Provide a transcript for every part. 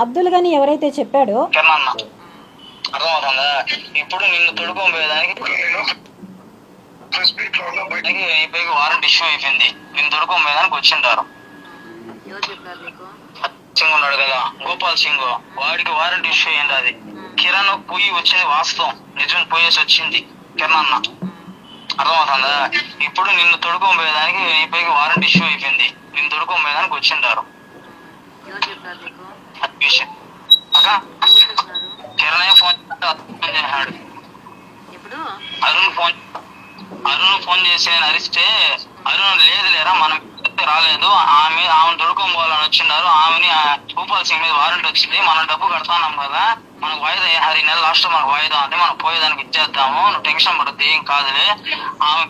అబ్దుల్ గని ఎవరైతే చెప్పాడో అర్థమవుతుందా? ఇప్పుడు నిన్ను తొడుకోబోయేదానికి పైకి వారంట్ ఇష్యూ అయిపోయింది. నిన్ను తొడుకోబోయేదానికి వచ్చింటారు. సింగ్ ఉన్నాడు కదా గోపాల్ సింగ్. వాడికి వారంట్ ఇష్యూ అయింది అది. కిరణ్ పోయి వచ్చింది వాస్తవం. నిజం పోయేసి వచ్చింది. కిరణ్ అన్న. అర్థమవుతుందా? ఇప్పుడు నిన్ను తొడుకోబోయేదానికి నీ పైకి వారంట్ ఇష్యూ అయిపోయింది. నిన్ను తొడుకోబోయేదానికి వచ్చింటారు. చెప్పినారు కిరణ్ ఫోన్ చేశాడు. అరుణ్ ఫోన్ అరుణ్ ఫోన్ చేసి అరిస్తే అరుణ్ లేదు లేరా మనం రాలేదు. ఆమె ఆమెను దొడుకోబోవాలని వచ్చిన్నారు ఆమెని ఆ భూపాల్ సింగ్ మీద వారెంట్ వచ్చింది. మనం డబ్బు కడతాన్నాం కదా. మనకు వాయిదా హరి నెల లాస్ట్ మనకు వాయిదా ఉంది. మనం పోయేదానికి ఇచ్చేద్దాము. నువ్వు టెన్షన్ పడద్దు. ఏం కాదులే. ఆమె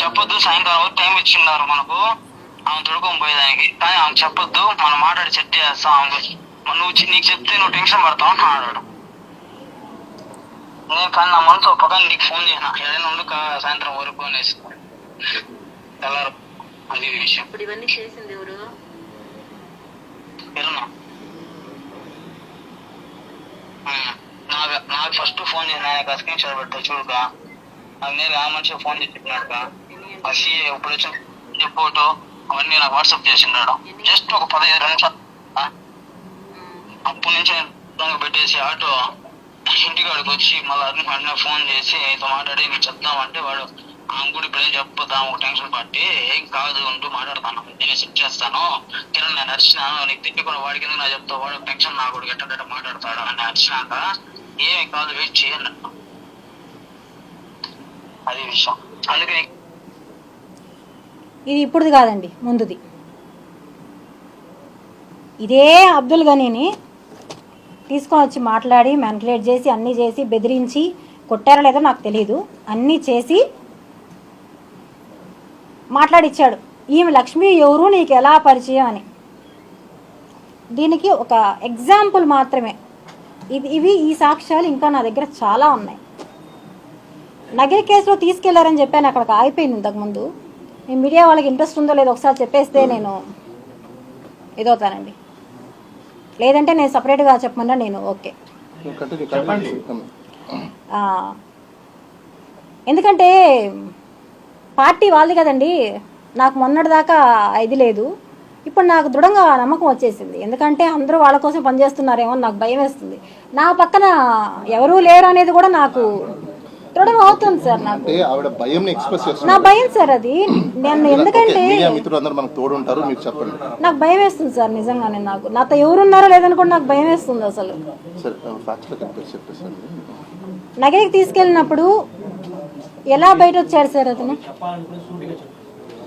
చెప్పొద్దు. సాయంకాలం టైం ఇచ్చిన్నారు మనకు. ఆమె దొడుకొని పోయేదానికి. కానీ ఆమె చెప్పొద్దు మనం మాట్లాడి సెట్ చేస్తాం ఆమె నువ్వు నీకు చెప్తే నువ్వు టెన్షన్ పడతావు అని అన్నాడు నేను కానీ నా మనసు ఒప్పగా నీకు ఫోన్ చేసిన. ఏదైనా ఉండు సాయంత్రం వరకు అనేసి తెల్లారు అది విషయం. ఇప్పుడు ఇవన్నీ చేసింది ఎవరు? నాకు నాకు ఫస్ట్ ఫోన్ చేసిన ఆయన స్క్రీన్ షాట్ చూడుక. నాకు నేను ఆ మనిషి ఫోన్ చేసి చెప్పినాడుక. ఆ సీఏ ఇప్పుడు వచ్చిన ఫోటో. అవన్నీ నాకు వాట్సాప్ చేసిండాడు. జస్ట్ ఒక పదహైదు నిమిషాలు. అప్పటి నుంచి దొంగ పెట్టేసి ఆటో ఇంటికాడికి వచ్చి మళ్ళీ అన్న ఫోన్ చేసి నీతో మాట్లాడి నీకు చెప్దామంటే వాడు గుడి ఇప్పుడు ఏం చెప్పుదాం ఒక టెన్షన్ పట్టి ఏం కాదు ఉంటూ మాట్లాడతాను. నేను సెట్ చేస్తాను. కిరణ్ నేను అరిచినాను నీకు తిట్టుకున్న వాడికి నా చెప్తా వాడు టెన్షన్ నా కూడా ఎట్ట మాట్లాడతాడు? అని అరిచినాక ఏమి కాదు వెయిట్ చేయను అది విషయం. అందుకే ఇది ఇప్పుడుది కాదండి ముందుది. ఇదే అబ్దుల్ గనీని తీసుకొని వచ్చి మాట్లాడి మ్యానిపులేట్ చేసి అన్నీ చేసి బెదిరించి కొట్టారో లేదో నాకు తెలియదు అన్నీ చేసి మాట్లాడిచ్చాడు. ఈమె లక్ష్మి ఎవరు నీకు ఎలా పరిచయం అని. దీనికి ఒక ఎగ్జాంపుల్ మాత్రమే. ఇది ఇవి ఈ సాక్ష్యాలు ఇంకా నా దగ్గర చాలా ఉన్నాయి. నగిరి కేసులో తీసుకెళ్ళారని చెప్పాను అక్కడికి ఆగిపోయింది ఇంతకుముందు. మీ మీడియా వాళ్ళకి ఇంట్రెస్ట్ ఉందో లేదో ఒకసారి చెప్పేస్తే నేను ఇదవుతానండి. లేదంటే నేను సపరేట్గా చెప్పమన్నా నేను ఓకే. ఎందుకంటే పార్టీ వాళ్ళది కదండి నాకు మొన్నటిదాకా ఇది లేదు. ఇప్పుడు నాకు దృఢంగా నమ్మకం వచ్చేసింది. ఎందుకంటే అందరూ వాళ్ళ కోసం పనిచేస్తున్నారేమో నాకు భయం వేస్తుంది. నా పక్కన ఎవరూ లేరు అనేది కూడా నాకు దృఢం అవుతుంది సార్ నాకు. అంటే ఆవిడ భయం ఎక్స్ప్రెస్ నా చేస్తున్నారు భయం సార్ అది. నేను ఎందుకంటే మీడియా మిత్రులు అందరూ మనకు తోడు ఉంటారు మీరు చెప్పండి. నాకు భయం వేస్తుంది సార్ నిజంగానే నాకు. నాతో ఎవరున్నారో లేదని కూడా నాకు భయం వేస్తుంది అసలు. సరే ఫ్యాక్ట్స్ చెప్పేసండి నగరికి తీసుకెళ్ళినప్పుడు ఎలా బయట వచ్చాడు సార్ అతను?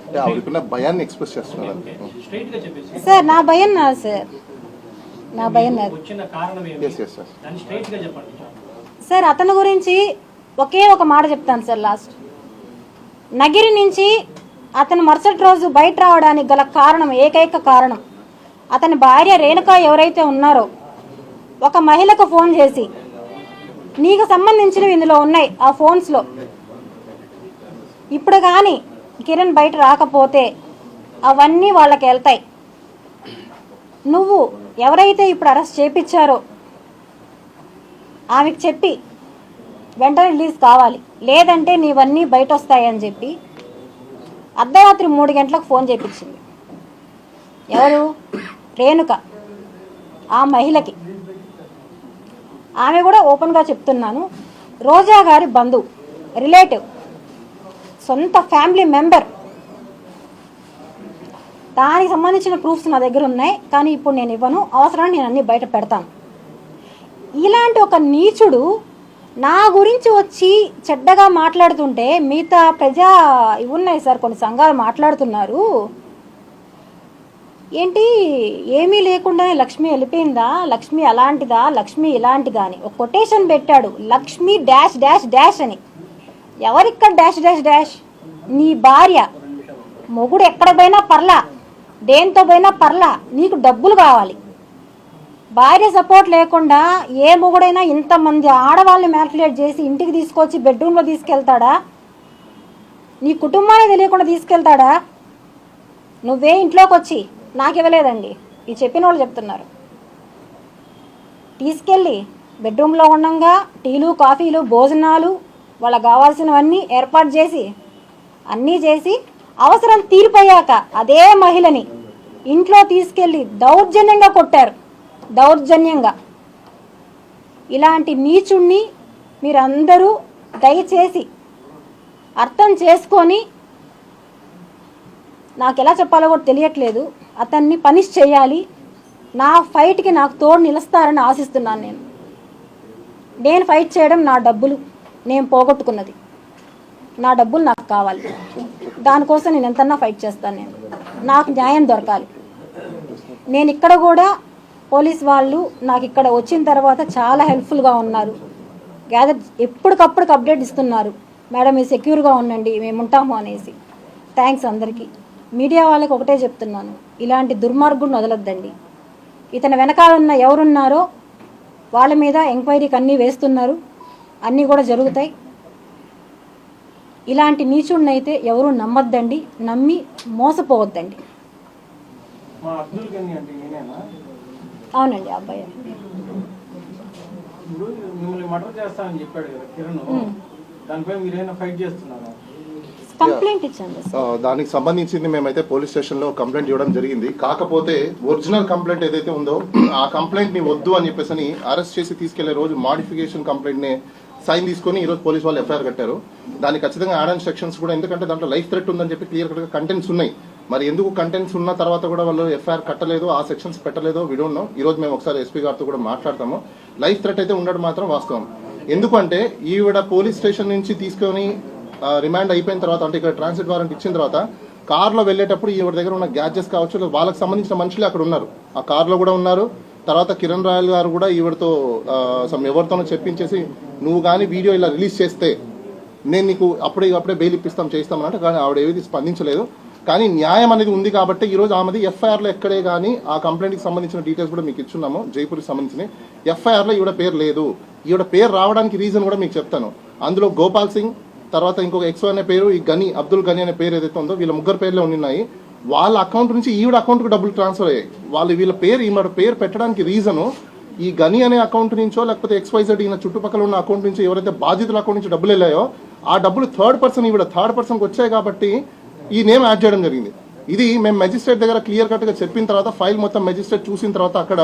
అంటే ఆవిడకున్న భయాన్ని ఎక్స్ప్రెస్ చేస్తున్నారు అంతే. స్ట్రైట్గా చెప్పేసి సార్ నా భయం నాది సార్. నా భయం నాది వచ్చిన కారణం ఏమి ఎస్ ఎస్ ఎస్ దాన్ని స్ట్రైట్గా చెప్పండి సార్ అతని గురించి ఒకే ఒక మాట చెప్తాను సార్ లాస్ట్. నగిరి నుంచి అతను మరుసటి రోజు బయట రావడానికి గల కారణం ఏకైక కారణం అతని భార్య రేణుక ఎవరైతే ఉన్నారో ఒక మహిళకు ఫోన్ చేసి నీకు సంబంధించినవి ఇందులో ఉన్నాయి ఆ ఫోన్స్లో ఇప్పుడు కానీ కిరణ్ బయట రాకపోతే అవన్నీ వాళ్ళకి వెళ్తాయి. నువ్వు ఎవరైతే ఇప్పుడు అరెస్ట్ చేపించారో ఆమెకు చెప్పి వెంటనే రిలీజ్ కావాలి. లేదంటే నీవన్నీ బయట వస్తాయని చెప్పి అర్ధరాత్రి మూడు గంటలకు ఫోన్ చేపించింది. ఎవరు? రేణుక ఆ మహిళకి. ఆమె కూడా ఓపెన్గా చెప్తున్నాను. రోజా గారి బంధువు రిలేటివ్ సొంత ఫ్యామిలీ మెంబర్. దానికి సంబంధించిన ప్రూఫ్స్ నా దగ్గర ఉన్నాయి కానీ ఇప్పుడు నేను ఇవ్వను. అవసరాన్ని నేను అన్ని బయట పెడతాను. ఇలాంటి ఒక నీచుడు నా గురించి వచ్చి చెడ్డగా మాట్లాడుతుంటే మిగతా ప్రజా ఇవి ఉన్నాయి సార్ కొన్ని సంఘాలు మాట్లాడుతున్నారు. ఏంటి? ఏమీ లేకుండానే లక్ష్మి వెళ్ళిపోయిందా? లక్ష్మి అలాంటిదా? లక్ష్మి ఇలాంటిదా అని ఒక కొటేషన్ పెట్టాడు. లక్ష్మి డాష్ డాష్ డాష్ అని. ఎవరిక్కడ డాష్ డాష్ డాష్? నీ భార్య. మొగుడు ఎక్కడ పోయినా పర్లా. దేంతో పోయినా పర్లా. నీకు డబ్బులు కావాలి. భార్య సపోర్ట్ లేకుండా ఏ మొగుడైనా ఇంతమంది ఆడవాళ్ళని మ్యానిపులేట్ చేసి ఇంటికి తీసుకొచ్చి బెడ్రూమ్లో తీసుకెళ్తాడా? నీ కుటుంబాన్ని తెలియకుండా తీసుకెళ్తాడా? నువ్వే ఇంట్లోకి వచ్చి నాకు ఇవ్వలేదండి. ఇది చెప్పిన వాళ్ళు చెప్తున్నారు. తీసుకెళ్ళి బెడ్రూమ్లో ఉండగా టీలు కాఫీలు భోజనాలు వాళ్ళకి కావాల్సినవన్నీ ఏర్పాటు చేసి అన్నీ చేసి అవసరం తీరిపోయాక అదే మహిళని ఇంట్లో తీసుకెళ్ళి దౌర్జన్యంగా కొట్టారు. దౌర్జన్యంగా. ఇలాంటి నీచుణ్ణి మీరందరూ దయచేసి అర్థం చేసుకొని నాకు ఎలా చెప్పాలో కూడా తెలియట్లేదు. అతన్ని పనిష్ చేయాలి. నా ఫైట్కి నాకు తోడు నిలుస్తారని ఆశిస్తున్నాను నేను. నేను ఫైట్ చేయడం నా డబ్బులు. నేను పోగొట్టుకున్నది. నా డబ్బులు నాకు కావాలి. దానికోసం నేను ఎంతన్నా ఫైట్ చేస్తాను నేను. నాకు న్యాయం దొరకాలి. నేను ఇక్కడ కూడా పోలీస్ వాళ్ళు నాకు ఇక్కడ వచ్చిన తర్వాత చాలా హెల్ప్ఫుల్గా ఉన్నారు. గ్యాదర్ ఎప్పటికప్పుడు అప్డేట్ ఇస్తున్నారు. మేడం మీరు సెక్యూర్గా ఉండండి మేము ఉంటాము అనేసి. థ్యాంక్స్ అందరికీ. మీడియా వాళ్ళకి ఒకటే చెప్తున్నాను. ఇలాంటి దుర్మార్గుడిని వదలొద్దండి. ఇతని వెనకాల ఉన్న ఎవరున్నారో వాళ్ళ మీద ఎంక్వైరీకి అన్నీ వేస్తున్నారు. అన్నీ కూడా జరుగుతాయి. ఇలాంటి నీచుడిని అయితే ఎవరు నమ్మొద్దండి. నమ్మి మోసపోవద్దండి. అవునండి అబ్బాయి. దానికి సంబంధించింది మేమైతే పోలీస్ స్టేషన్లో కంప్లైంట్ ఇవ్వడం జరిగింది. కాకపోతే ఒరిజినల్ కంప్లైంట్ ఏదైతే ఉందో ఆ కంప్లైంట్ని వద్దు అని చెప్పేసి అరెస్ట్ చేసి తీసుకెళ్ళే రోజు మాడిఫికేషన్ కంప్లైంట్ని సైన్ తీసుకొని ఈ రోజు పోలీస్ వాళ్ళు ఎఫ్ఐఆర్ కట్టారు. దానికి ఖచ్చితంగా యాడ్ అండ్ సెక్షన్స్ కూడా ఎందుకంటే దాంట్లో లైఫ్ థ్రెట్ ఉందని చెప్పి క్లియర్ కట్గా కంటెంట్స్ ఉన్నాయి. మరి ఎందుకు కంటెంట్స్ ఉన్న తర్వాత కూడా వాళ్ళు ఎఫ్ఐఆర్ కట్టలేదు ఆ సెక్షన్స్ పెట్టలేదో విడోన్నో ఈ రోజు మేము ఒకసారి ఎస్పీ గారితో కూడా మాట్లాడతాము. లైఫ్ థ్రెట్ అయితే ఉండడం మాత్రం వాస్తవం. ఎందుకంటే ఈవిడ పోలీస్ స్టేషన్ నుంచి తీసుకొని రిమాండ్ అయిపోయిన తర్వాత అంటే ఇక్కడ ట్రాన్సిట్ వారెంట్ ఇచ్చిన తర్వాత కార్లో వెళ్ళేటప్పుడు ఈవిడ దగ్గర ఉన్న గ్యాడ్జెస్ కావచ్చు వాళ్ళకి సంబంధించిన మనుషులు అక్కడ ఉన్నారు. ఆ కార్లో కూడా ఉన్నారు. తర్వాత కిరణ్ రాయల్ గారు కూడా ఈవిడతో సమ్ ఎవరితోనో చెప్పించేసి నువ్వు కానీ వీడియో ఇలా రిలీజ్ చేస్తే నేను నీకు అప్పుడే అప్పుడే బెయిల్ ఇప్పిస్తాం చేస్తామని అంటే కానీ ఆవిడ ఏది స్పందించలేదు. కానీ న్యాయం అనేది ఉంది కాబట్టి ఈ రోజు ఆమెది ఎఫ్ఐఆర్లో ఎక్కడే కానీ ఆ కంప్లైంట్కి సంబంధించిన డీటెయిల్స్ కూడా మీకు ఇచ్చున్నాము జైపూర్కి సంబంధించిన ఎఫ్ఐఆర్లో ఈవిడ పేరు లేదు. ఈవిడ పేరు రావడానికి రీజన్ కూడా మీకు చెప్తాను. అందులో గోపాల్ సింగ్ తర్వాత ఇంకొక ఎక్స్ అనే పేరు ఈ గని అబ్దుల్ గని అనే పేరు ఏదైతే ఉందో వీళ్ళ ముగ్గురు పేర్లే ఉన్నాయి వాళ్ళ అకౌంట్ నుంచి ఈవిడ అకౌంట్కు డబ్బులు ట్రాన్స్ఫర్ అయ్యాయి. వాళ్ళు వీళ్ళ పేరు ఈమె పేరు పెట్టడానికి రీజను ఈ గని అనే అకౌంట్ నుంచో లేకపోతే ఎక్స్వైజెడ్ ఈయన చుట్టుపక్కల ఉన్న అకౌంట్ నుంచి ఎవరైతే బాధితుల అకౌంట్ నుంచి డబ్బులు వెళ్ళాయో ఆ డబ్బులు థర్డ్ పర్సన్ ఈవిడ థర్డ్ పర్సన్కి వచ్చాయి కాబట్టి ఈ నేమ్ యాడ్ చేయడం జరిగింది. ఇది మేము మెజిస్ట్రేట్ దగ్గర క్లియర్ కట్గా చెప్పిన తర్వాత ఫైల్ మొత్తం మెజిస్ట్రేట్ చూసిన తర్వాత అక్కడ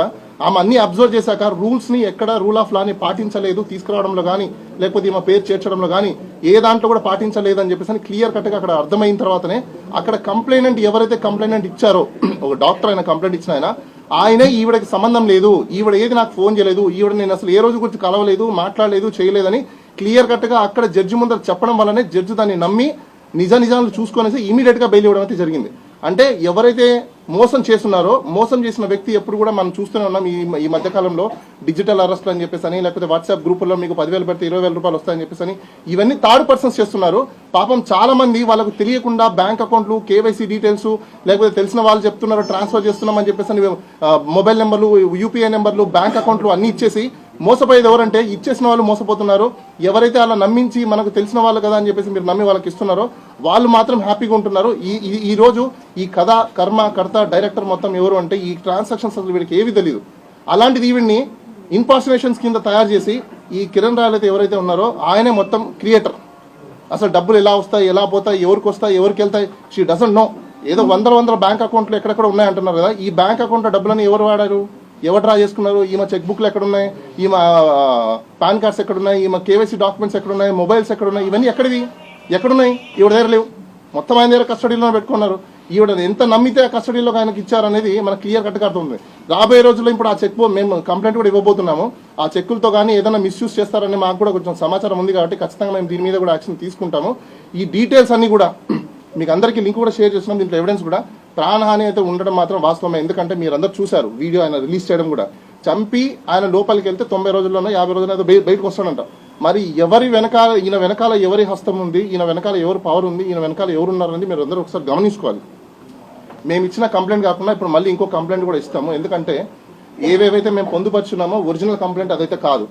ఆమె అన్ని అబ్జర్వ్ చేశాక రూల్స్ని ఎక్కడ రూల్ ఆఫ్ లాని పాటించలేదు తీసుకురావడంలో కానీ లేకపోతే ఈమె పేరు చేర్చడంలో కానీ ఏ దాంట్లో కూడా పాటించలేదు అని చెప్పేసి క్లియర్ కట్గా అక్కడ అర్థమైన తర్వాతనే అక్కడ కంప్లైనెంట్ ఎవరైతే కంప్లైనెంట్ ఇచ్చారో ఒక డాక్టర్ ఆయన కంప్లైంట్ ఇచ్చిన ఆయన ఆయనే ఈవిడకి సంబంధం లేదు ఈవిడ ఏది నాకు ఫోన్ చేయలేదు ఈవిడ నేను అసలు ఏ రోజు గురించి కలవలేదు మాట్లాడలేదు చేయలేదని క్లియర్ కట్గా అక్కడ జడ్జి ముందర చెప్పడం వల్లనే జడ్జి దాన్ని నమ్మి నిజ నిజాలు చూసుకునేసి ఇమీడియట్గా బెయిల్ ఇవ్వడం అయితే జరిగింది. అంటే ఎవరైతే మోసం చేస్తున్నారో మోసం చేసిన వ్యక్తి ఎప్పుడు కూడా మనం చూస్తూనే ఉన్నాం ఈ ఈ మధ్యకాలంలో డిజిటల్ అరెస్ట్ అని చెప్పేసి అని లేకపోతే వాట్సాప్ గ్రూపుల్లో మీకు పదివేలు పెడితే ఇరవై వేల రూపాయలు వస్తాయని చెప్పేసి అని ఇవన్నీ థర్డ్ పర్సన్స్ చేస్తున్నారు. పాపం చాలా మంది వాళ్ళకు తెలియకుండా బ్యాంక్ అకౌంట్లు కేవైసీ డీటెయిల్స్ లేకపోతే తెలిసిన వాళ్ళు చెప్తున్నారు ట్రాన్స్ఫర్ చేస్తున్నామని చెప్పేసి అని మొబైల్ నెంబర్లు యూపీఐ నెంబర్లు బ్యాంక్ అకౌంట్లు అన్ని ఇచ్చేసి మోసపోయేది ఎవరంటే ఇచ్చేసిన వాళ్ళు మోసపోతున్నారు. ఎవరైతే అలా నమ్మించి మనకు తెలిసిన వాళ్ళు కదా అని చెప్పేసి మీరు నమ్మి వాళ్ళకి ఇస్తున్నారో వాళ్ళు మాత్రం హ్యాపీగా ఉంటున్నారు. ఈ ఈ- ఈ రోజు ఈ కథ కర్మ కర్త డైరెక్టర్ మొత్తం ఎవరు అంటే ఈ ట్రాన్సాక్షన్స్ అసలు వీడికి ఏవి తెలియదు అలాంటిది ఈవిడ్ని ఇన్పార్సినేషన్స్ కింద తయారు చేసి ఈ కిరణ్ రాయల్ అయితే ఎవరైతే ఉన్నారో ఆయనే మొత్తం క్రియేటర్. అసలు డబ్బులు ఎలా వస్తాయి ఎలా పోతాయి ఎవరికి వస్తాయి ఎవరికి వెళ్తాయి షీ డజంట్ నో ఏదో వందల వందల బ్యాంక్ అకౌంట్లు ఎక్కడెక్కడ ఉన్నాయి అంటున్నారు కదా. ఈ బ్యాంక్ అకౌంట్లో డబ్బులని ఎవరు వాడారు? ఎవరు డ్రా చేసుకున్నారు? ఈమె చెక్ బుక్లు ఎక్కడున్నాయి? ఈమె పాన్ కార్డ్స్ ఎక్కడున్నాయి? ఈమె కేవైసీ డాక్యుమెంట్స్ ఎక్కడున్నాయి? మొబైల్స్ ఎక్కడున్నాయి? ఇవన్నీ ఎక్కడివి? ఎక్కడున్నాయి? ఈవిడ దగ్గర లేవు. మొత్తం ఆయన దగ్గర కస్టడీలో పెట్టుకున్నారు. ఈవిడ ఎంత నమ్మితే ఆ కస్టడీలో ఆయనకి ఇచ్చారనేది మనకు క్లియర్ కట్గా అర్థమవుతుంది. రాబోయే రోజుల్లో ఇప్పుడు ఆ చెక్ మేము కంప్లైంట్ కూడా ఇవ్వబోతున్నాము. ఆ చెక్కులతో కానీ ఏదైనా మిస్యూజ్ చేస్తారని మాకు కూడా కొంచెం సమాచారం ఉంది కాబట్టి ఖచ్చితంగా మేము దీని మీద కూడా యాక్షన్ తీసుకుంటాము. ఈ డీటెయిల్స్ అన్ని కూడా మీకు అందరికీ లింక్ కూడా షేర్ చేస్తున్నాం దీంట్లో ఎవిడెన్స్ కూడా. ప్రాణహాని అయితే ఉండడం మాత్రం వాస్తవమే. ఎందుకంటే మీరు అందరూ చూశారు వీడియో ఆయన రిలీజ్ చేయడం కూడా. చంపి ఆయన లోపలికి వెళ్తే తొంభై రోజుల్లోనో యాభై రోజుల్లో బయటకు వస్తాడంట. మరి ఎవరి వెనకాల ఈయన వెనకాల ఎవరి హస్తం ఉంది ఈయన వెనకాల ఎవరు పవర్ ఉంది ఈయన వెనకాల ఎవరు ఉన్నారని మీరు అందరూ ఒకసారి గమనించుకోవాలి. మేము ఇచ్చిన కంప్లైంట్ కాకుండా ఇప్పుడు మళ్ళీ ఇంకో కంప్లైంట్ కూడా ఇస్తాము. ఎందుకంటే ఏవేవైతే మేము పొందుపరుచున్నామో ఒరిజినల్ కంప్లైంట్ అదైతే కాదు.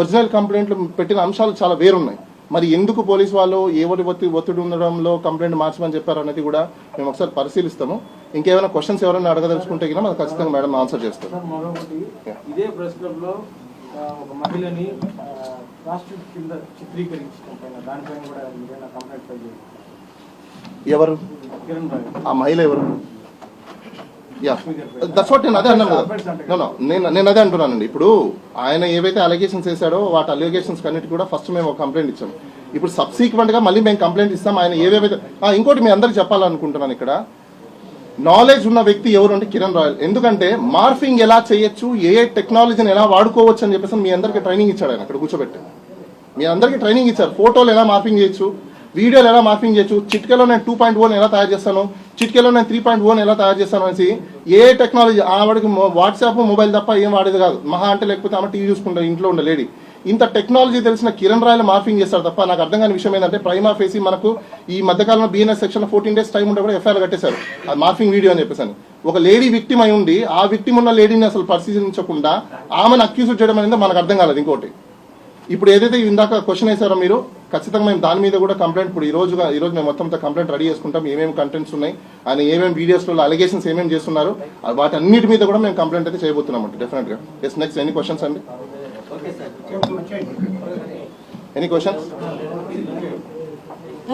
ఒరిజినల్ కంప్లైంట్లు పెట్టిన అంశాలు చాలా వేరున్నాయి. మరి ఎందుకు పోలీస్ వాళ్ళు ఎవరి ఒత్తిడి ఒత్తిడి ఉండడంలో కంప్లైంట్ మార్చమని చెప్పారు అనేది కూడా మేము ఒకసారి పరిశీలిస్తాము. ఇంకేమైనా క్వశ్చన్స్ ఎవరైనా అడగదలుచుకుంటే కింద మనకు ఖచ్చితంగా మేడం ఆన్సర్ మరొకటి ఇదే ప్రెస్ ఒక మహిళని ప్రాస్టిట్యూట్ కింద చిత్రీకరించడం పైన దానిపైన కూడా మీరైనా కంప్లైంట్ ఫైల్ చేయండి ఎవరు? ఆ మహిళ ఎవరు? యా దట్స్ వాట్ నేను అదే అన్నాను కదా. నేను నేను అదే అంటున్నానండి. ఇప్పుడు ఆయన ఏవైతే అలిగేషన్స్ వేశాడో వాటి అలిగేషన్స్ కన్నిటి కూడా ఫస్ట్ మేము ఒక కంప్లైంట్ ఇచ్చాము. ఇప్పుడు సబ్సీక్వెంట్గా మళ్ళీ మేము కంప్లైంట్ ఇస్తాం. ఆయన ఏవేవైతే ఇంకోటి మీ అందరికి చెప్పాలనుకుంటున్నాను ఇక్కడ. నాలెడ్జ్ ఉన్న వ్యక్తి ఎవరు అంటే కిరణ్ రాయల్. ఎందుకంటే మార్ఫింగ్ ఎలా చేయొచ్చు ఏ టెక్నాలజీని ఎలా వాడుకోవచ్చు అని చెప్పేసి మీ అందరికి ట్రైనింగ్ ఇచ్చాడు ఆయన అక్కడ కూర్చోబెట్టి. మీ అందరికి ట్రైనింగ్ ఇచ్చారు. ఫోటోలు ఎలా మార్ఫింగ్ చేయొచ్చు వీడియోలు ఎలా మార్ఫింగ్ చేయొచ్చు? చిట్కలో నేను టూ పాయింట్ వన్ ఎలా తయారు చేస్తాను? చిట్కలో నేను త్రీ పాయింట్ వన్ ఎలా తయారు చేస్తాను అనేసి ఏ టెక్నాలజీ ఆవిడకి వాట్సాప్ మొబైల్ తప్ప ఏం వాడేది కాదు. మహా అంటే లేకపోతే ఆమె టీవీ చూసుకుంటారు ఇంట్లో ఉండే లేడీ ఇంత టెక్నాలజీ తెలిసిన కిరణ్ రాయలు మార్ఫింగ్ చేస్తారు తప్ప నాకు అర్థం కాని విషయం ఏంటంటే ప్రైమా ఫేసి మనకు ఈ మధ్యకాలంలో BNS section fourteen days time ఉంటే కూడా ఎఫ్ఐఆర్ కట్టేశారు. అది మార్ఫింగ్ వీడియో అని చెప్పేసి ఒక లేడీ విక్టిమ్ అయి ఉండి ఆ విక్టిమ్ ఉన్న లేడీని అసలు పరిశీలించకుండా ఆమెను అక్యూజ్ చేయడం అనేది మనకు అర్థం కాలేదు ఇంకోటి. ఇప్పుడు ఏదైతే ఇందాక క్వశ్చన్ వేసారో మీరు ఖచ్చితంగా మేము దాని మీద కూడా కంప్లైంట్ ఇప్పుడు ఈ రోజుగా ఈ రోజు మేము మొత్తం కంప్లైంట్ రెడీ చేసుకుంటాం. ఏమేమి కంటెంట్స్ ఉన్నాయి ఆయన ఏమేమి వీడియోస్లో అలిగేషన్స్ ఏమేమి చేస్తున్నారు వాటి అన్నిటి మీద కూడా మేము కంప్లైంట్ అయితే చేయబోతున్నాం అంటే డెఫినెట్గా. ఎస్ నెక్స్ట్ ఎనీ క్వశ్చన్స్ అండి? Any questions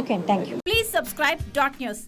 okay thank you Please subscribe dot news.